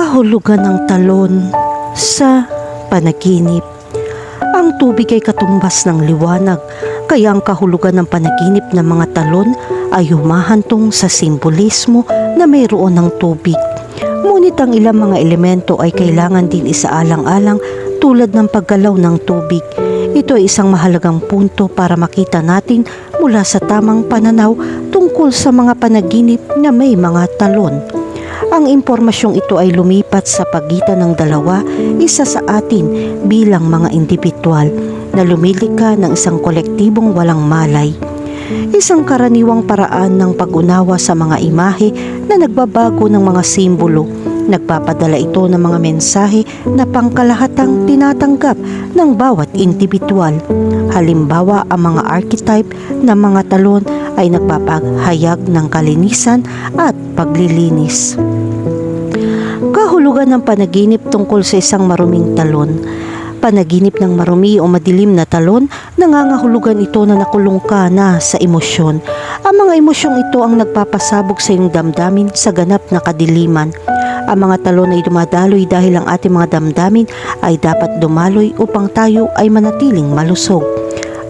kahulugan ng talon sa panaginip. Ang tubig ay katumbas ng liwanag, kaya ang kahulugan ng panaginip ng mga talon ay humahantong sa simbolismo na mayroon ng tubig. Ngunit ang ilang mga elemento ay kailangan din isaalang-alang tulad ng paggalaw ng tubig. Ito ay isang mahalagang punto para makita natin mula sa tamang pananaw tungkol sa mga panaginip na may mga talon. Ang impormasyong ito ay lumipat sa pagitan ng dalawa, isa sa atin bilang mga individual na lumilika ng isang kolektibong walang malay. Isang karaniwang paraan ng pag-unawa sa mga imahe na nagbabago ng mga simbolo. Nagpapadala ito ng mga mensahe na pangkalahatang tinatanggap ng bawat individual. Halimbawa, ang mga archetype ng mga talon ay nagpapaghayag ng kalinisan at paglilinis. Kahulugan ng panaginip tungkol sa isang maruming talon. Panaginip ng marumi o madilim na talon, nangangahulugan ito na nakulong ka na sa emosyon. Ang mga emosyong ito ang nagpapasabog sa iyong damdamin sa ganap na kadiliman. Ang mga talon ay dumadaloy dahil ang ating mga damdamin ay dapat dumaloy upang tayo ay manatiling malusog.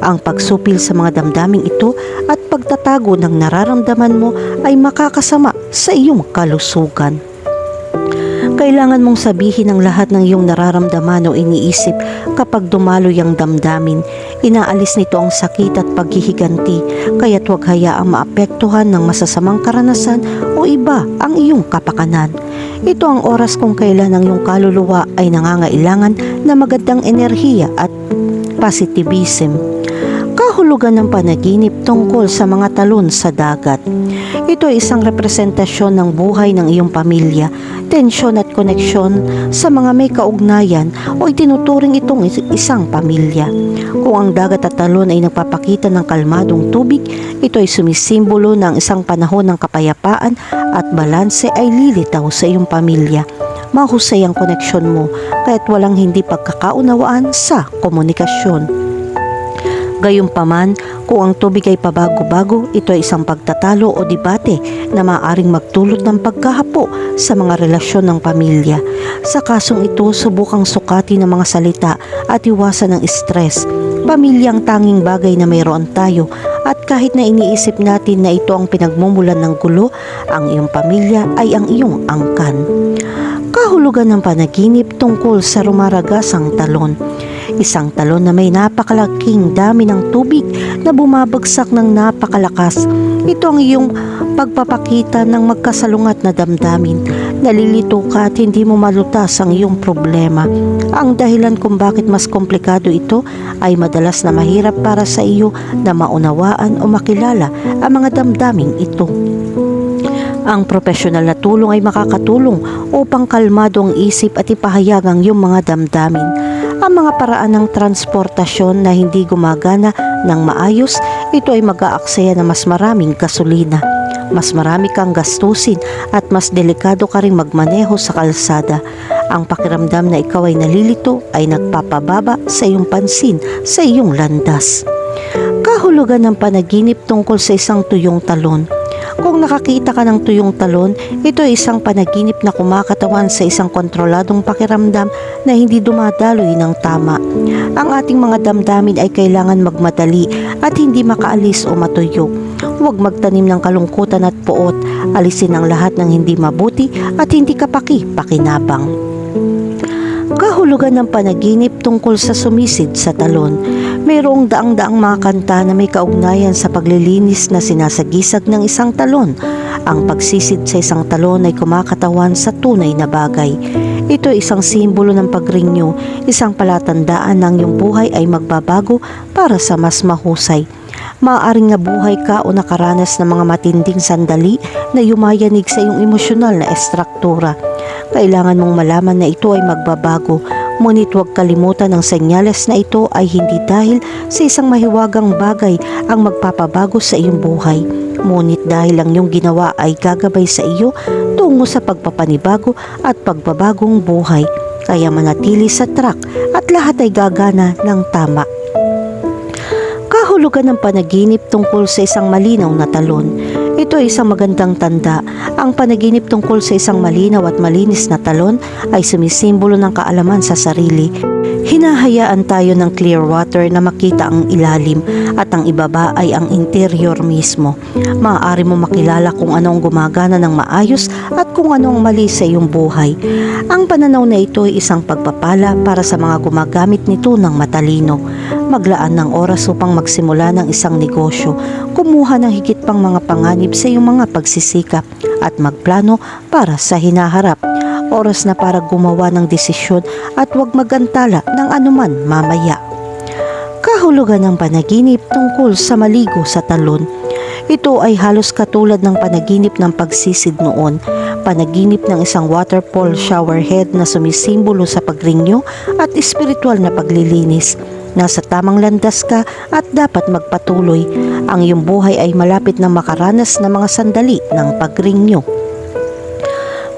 Ang pagsupil sa mga damdaming ito at pagtatago ng nararamdaman mo ay makakasama sa iyong kalusugan. Kailangan mong sabihin ang lahat ng iyong nararamdaman o iniisip kapag dumaloy ang damdamin. Inaalis nito ang sakit at paghihiganti, kaya't huwag hayaang maapektuhan ng masasamang karanasan o iba ang iyong kapakanan. Ito ang oras kung kailan ang iyong kaluluwa ay nangangailangan na magandang enerhiya at positivism. Kahulugan ng panaginip tungkol sa mga talon sa dagat. Ito ay isang representasyon ng buhay ng iyong pamilya, tensyon at koneksyon sa mga may kaugnayan o itinuturing itong is- isang pamilya. Kung ang dagat at talon ay nagpapakita ng kalmadong tubig, ito ay sumisimbolo ng isang panahon ng kapayapaan at balanse ay lilitaw sa iyong pamilya. Mahusay ang koneksyon mo kaya't walang hindi pagkakaunawaan sa komunikasyon. Gayunpaman, kung ang tubig ay pabago-bago, ito ay isang pagtatalo o debate na maaaring magdulot ng pagkahapo sa mga relasyon ng pamilya. Sa kasong ito, subukang sukati ng mga salita at iwasan ng stress. Pamilya ang tanging bagay na mayroon tayo at kahit na iniisip natin na ito ang pinagmumulan ng gulo, ang iyong pamilya ay ang iyong angkan. Kahulugan ng panaginip tungkol sa rumaragasang talon. Isang talon na may napakalaking dami ng tubig na bumabagsak ng napakalakas. Ito ang iyong pagpapakita ng magkasalungat na damdamin. Nalilito ka at hindi mo malutas ang iyong problema. Ang dahilan kung bakit mas komplikado ito ay madalas na mahirap para sa iyo na maunawaan o makilala ang mga damdaming ito. Ang profesional na tulong ay makakatulong upang kalmado ang isip at ipahayag ang iyong mga damdamin. Ang mga paraan ng transportasyon na hindi gumagana ng maayos, ito ay mag-aaksaya na mas maraming gasolina. Mas marami kang gastusin at mas delikado ka ring magmaneho sa kalsada. Ang pakiramdam na ikaw ay nalilito ay nagpapababa sa iyong pansin sa iyong landas. Kahulugan ng panaginip tungkol sa isang tuyong talon. Kung nakakita ka ng tuyong talon, ito ay isang panaginip na kumakatawan sa isang kontroladong pakiramdam na hindi dumadaloy ng tama. Ang ating mga damdamin ay kailangan magmadali at hindi makaalis o matuyo. Huwag magtanim ng kalungkutan at poot, alisin ang lahat ng hindi mabuti at hindi kapaki-pakinabang. Kahulugan ng panaginip tungkol sa sumisid sa talon. Mayroong daang-daang mga kanta na may kaugnayan sa paglilinis na sinasagisag ng isang talon. Ang pagsisid sa isang talon ay kumakatawan sa tunay na bagay. Ito ay isang simbolo ng pagrinyo, isang palatandaan ng iyong buhay ay magbabago para sa mas mahusay. Maaaring nabuhay ka o nakaranas ng mga matinding sandali na yumayanig sa iyong emosyonal na estruktura. Kailangan mong malaman na ito ay magbabago, ngunit huwag kalimutan ang senyales na ito ay hindi dahil sa isang mahiwagang bagay ang magpapabago sa iyong buhay. Ngunit dahil ang iyong ginawa ay gagabay sa iyo tungo sa pagpapanibago at pagbabagong buhay. Kaya manatili sa track at lahat ay gagana ng tama. Kahulugan ng panaginip tungkol sa isang malinaw na talon. Ito ay isang magandang tanda. Ang panaginip tungkol sa isang malinaw at malinis na talon ay sumisimbolo ng kaalaman sa sarili. Hinahayaan tayo ng clear water na makita ang ilalim at ang ibaba ay ang interior mismo. Maaari mo makilala kung anong gumagana ng maayos at kung anong mali sa iyong buhay. Ang pananaw na ito ay isang pagpapala para sa mga gumagamit nito ng matalino. Maglaan ng oras upang magsimula ng isang negosyo, kumuha ng higit pang mga panganib sa iyong mga pagsisikap at magplano para sa hinaharap. Oras na para gumawa ng desisyon at huwag magantala ng anuman mamaya. Kahulugan ng panaginip tungkol sa maligo sa talon. Ito ay halos katulad ng panaginip ng pagsisid noon. Panaginip ng isang waterfall showerhead na sumisimbolo sa pagrinyo at espiritual na paglilinis. Nasa tamang landas ka at dapat magpatuloy. Ang iyong buhay ay malapit na makaranas ng mga sandali ng pagrinyo.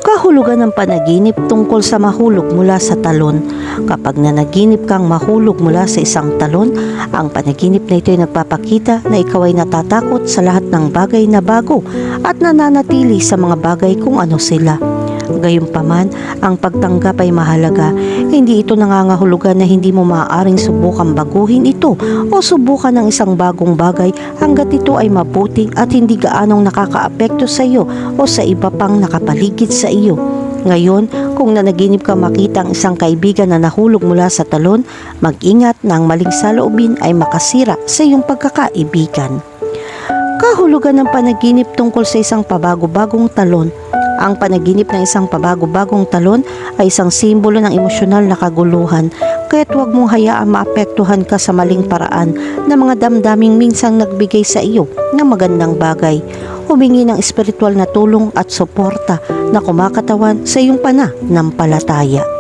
Kahulugan ng panaginip tungkol sa mahulog mula sa talon. Kapag nanaginip kang mahulog mula sa isang talon, ang panaginip na ito ay nagpapakita na ikaw ay natatakot sa lahat ng bagay na bago at nananatili sa mga bagay kung ano sila. Gayunpaman, ang pagtanggap ay mahalaga. Hindi ito nangangahulugan na hindi mo maaaring subukan baguhin ito o subukan ng isang bagong bagay hanggat ito ay mabuti at hindi gaanong nakakaapekto sa iyo o sa iba pang nakapaligid sa iyo. Ngayon, kung nanaginip ka makita ang isang kaibigan na nahulog mula sa talon, mag-ingat na ang maling saloobin ay makasira sa iyong pagkakaibigan. Kahulugan ng panaginip tungkol sa isang pabago-bagong talon. Ang panaginip ng isang pabago-bagong talon ay isang simbolo ng emosyonal na kaguluhan, kaya't huwag mong hayaan maapektuhan ka sa maling paraan na mga damdaming minsang nagbigay sa iyo ng magandang bagay. Humingi ng espiritual na tulong at suporta na kumakatawan sa iyong pana ng palataya.